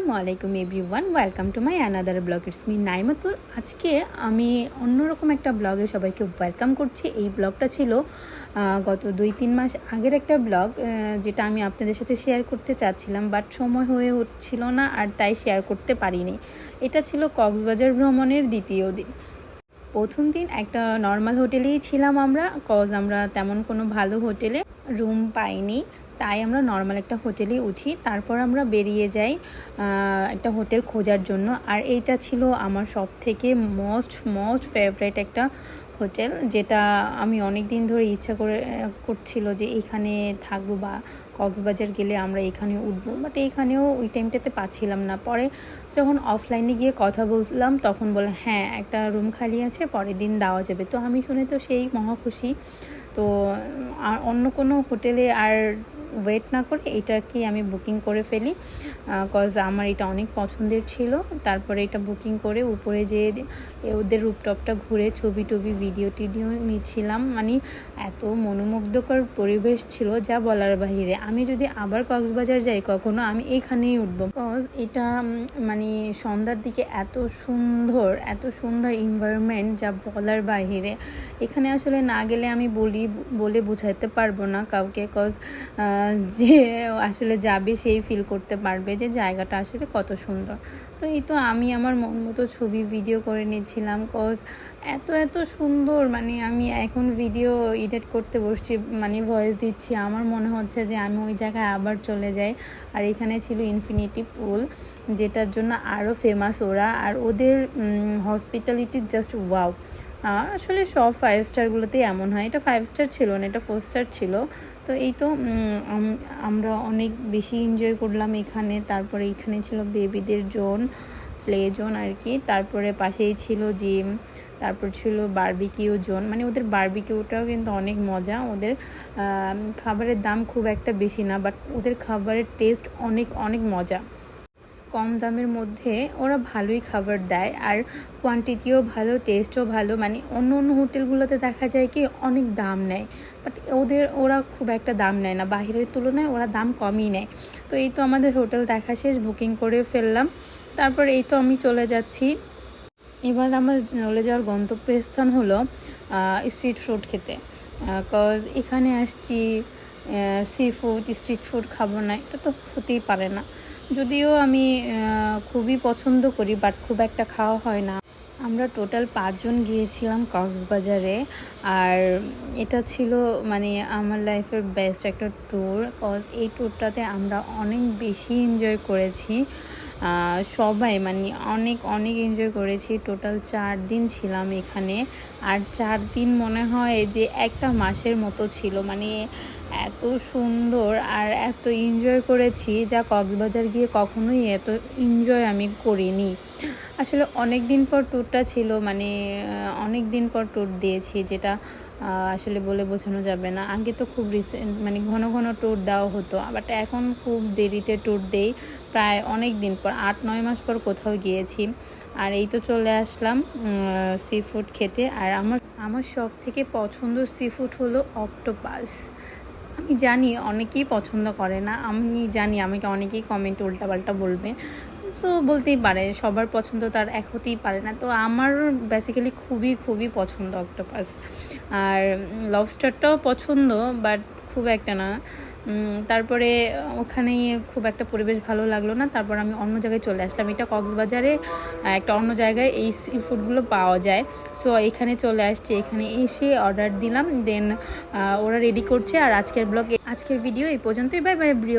আসসালামু আলাইকুম everyone, welcome to my another blog, it's me Naimatul. আজকে আমি অন্যরকম একটা ব্লগে সবাইকে ওয়েলকাম করছি। এই ব্লগটা ছিল গত দুই তিন মাস আগের একটা ব্লগ যেটা আমি আপনাদের সাথে শেয়ার করতে চাচ্ছিলাম, বাট সময় হয়ে উঠছিল না আর তাই শেয়ার করতে পারিনি। এটা ছিল কক্সবাজার ভ্রমণের দ্বিতীয় দিন। প্রথম দিন একটা নর্মাল হোটেলেই ছিলাম আমরা কজ আমরা তেমন কোনো ভালো হোটেলে রুম পাইনি। তাই আমরা নর্মাল একটা হোটেলে উঠি। তারপর আমরা বেরিয়ে যাই একটা হোটেল খোঁজার জন্য। আর এইটা ছিল আমার সব থেকে মোস্ট মোস্ট ফেভারেট একটা হোটেল যেটা আমি অনেক দিন ধরে ইচ্ছা করে, করছিল যে এখানে থাকব বা কক্সবাজার গেলে আমরা এখানে উঠবো। বাট এইখানেও ওই টাইমটাতে পাচ্ছিলাম না। পরে যখন অফলাইনে গিয়ে কথা বললাম, তখন বলে হ্যাঁ একটা রুম খালি আছে, পরের দিন দেওয়া যাবে। তো আমি শুনে তো সেই মহা খুশি। তো, আর অন্য কোনো হোটেলে আর ওয়েট না করে এটাকে আমি বুকিং করে ফেলি কজ আমার এটা অনেক পছন্দের ছিল। তারপরে এটা বুকিং করে উপরে যে ওদের রূপটপটা ঘুরে ছবি টবি ভিডিও টিডিও নিচ্ছিলাম। মানে এত মনোমুগ্ধকর পরিবেশ ছিল, যা বলার বাহিরে। আমি যদি আবার কক্সবাজার যাই, কখনো আমি এখানেই উঠবো। কজ এটা মানে সন্ধ্যার দিকে এত সুন্দর এত সুন্দর এনভায়রনমেন্ট যা বলার বাহিরে। এখানে আসলে না গেলে আমি বলি, বলে বোঝাতে পারব না কাউকে। কজ যে আসলে যাবে সেই ফিল করতে পারবে যে জায়গাটা আসলে কত সুন্দর। তো এই তো আমি আমার মন মতো ছবি ভিডিও করে নিচ্ছিলাম কজ এত এত সুন্দর মানে আমি এখন ভিডিও এডিট করতে বসছি মানে ভয়েস দিচ্ছি। আমার মনে হচ্ছে যে আমি ওই জায়গায় আবার চলে যাই। আর এখানে ছিল ইনফিনিটি পুল যেটার জন্য আরও ফেমাস ওরা। আর ওদের হসপিটালিটি জাস্ট ওয়াও আসলে সব ফাইভ স্টারগুলোতেই এমন হয়। এটা ফাইভ স্টার ছিল না, এটা ফোর স্টার ছিল। তো এই তো আমরা অনেক বেশি এনজয় করলাম এখানে। তারপরে এখানে ছিল বেবিদের জোন প্লে জোন আর কি। তারপরে পাশেই ছিল জিম তারপর ছিল বার্বিকিউ জোন। মানে ওদের বার্বিকিউটাও কিন্তু অনেক মজা। ওদের খাবারের দাম খুব একটা বেশি না বাট ওদের খাবারের টেস্ট অনেক অনেক মজা। কম দামের মধ্যে ওরা ভালোই খাবার দেয় আর কোয়ান্টিটিও ভালো টেস্টও ভালো মানে অন্য অন্য হোটেলগুলোতে দেখা যায় কি অনেক দাম নেয়। বাট ওদের, ওরা খুব একটা দাম নেয় না। বাইরের তুলনায় ওরা দাম কমই নেয়। তো এই তো আমাদের হোটেল দেখা শেষ বুকিং করে ফেললাম। তারপর এই তো আমি চলে যাচ্ছি। এবার আমার চলে যাওয়ার গন্তব্যস্থান হলো স্ট্রিট ফুড খেতে। কজ এখানে আসছি সি ফুড স্ট্রিট ফুড খাব না, এটা তো হতেই পারে না। যদিও আমি খুবই পছন্দ করি বাট খুব একটা খাওয়া হয় না। আমরা টোটাল পাঁচজন গিয়েছিলাম কক্সবাজারে, আর এটা ছিল মানে আমার লাইফের বেস্ট একটা ট্যুর কজ এই ট্যুরটাতে আমরা অনেক বেশি এনজয় করেছি। সবাই মানে অনেক অনেক এনজয় করেছি। টোটাল চার দিন ছিলাম এখানে। আর চার দিন মনে হয় যে একটা মাসের মতো ছিল। মানে এত সুন্দর আর এত এনজয় করেছি যা কক্সবাজার গিয়ে কখনোই এত এনজয় আমি করিনি। আসলে অনেক দিন পর ট্যুরটা ছিল। মানে অনেক দিন পর ট্যুর দিয়েছি যেটা আসলে বলে বোঝানো যাবে না। আগে তো খুব রিসেন্ট মানে ঘন ঘন ট্যুর দেওয়া হতো বাট এখন খুব দেরিতে ট্যুর দেই। প্রায় অনেক দিন পর, আট, নয় মাস পর কোথাও গিয়েছি। আর এই তো চলে আসলাম সি ফুড খেতে। আর আমার আমার সব থেকে পছন্দ সি ফুড হলো অক্টোপাস আমি জানি অনেকেই পছন্দ করে না, আমি জানি আমাকে অনেকেই কমেন্ট উল্টাপাল্টা বলবে। তো বলতেই পারে, সবার পছন্দ তার এক হতেই পারে না। তো আমার বেসিক্যালি খুবই খুবই পছন্দ অক্টোপাস আর লবস্টারটাও পছন্দ বাট খুব একটা না। তারপরে ওখানে খুব একটা পরিবেশ ভালো লাগল না। তারপর আমি অন্য জায়গায় চলে আসলাম। এটা কক্সবাজারে একটা অন্য জায়গায় এই সি ফুডগুলো পাওয়া যায়। সো এখানে চলে আসছি। এখানে এসে অর্ডার দিলাম। দেন ওরা রেডি করছে। আর আজকের ব্লগ আজকের ভিডিও এই পর্যন্তই। Bye bye ব্রিয়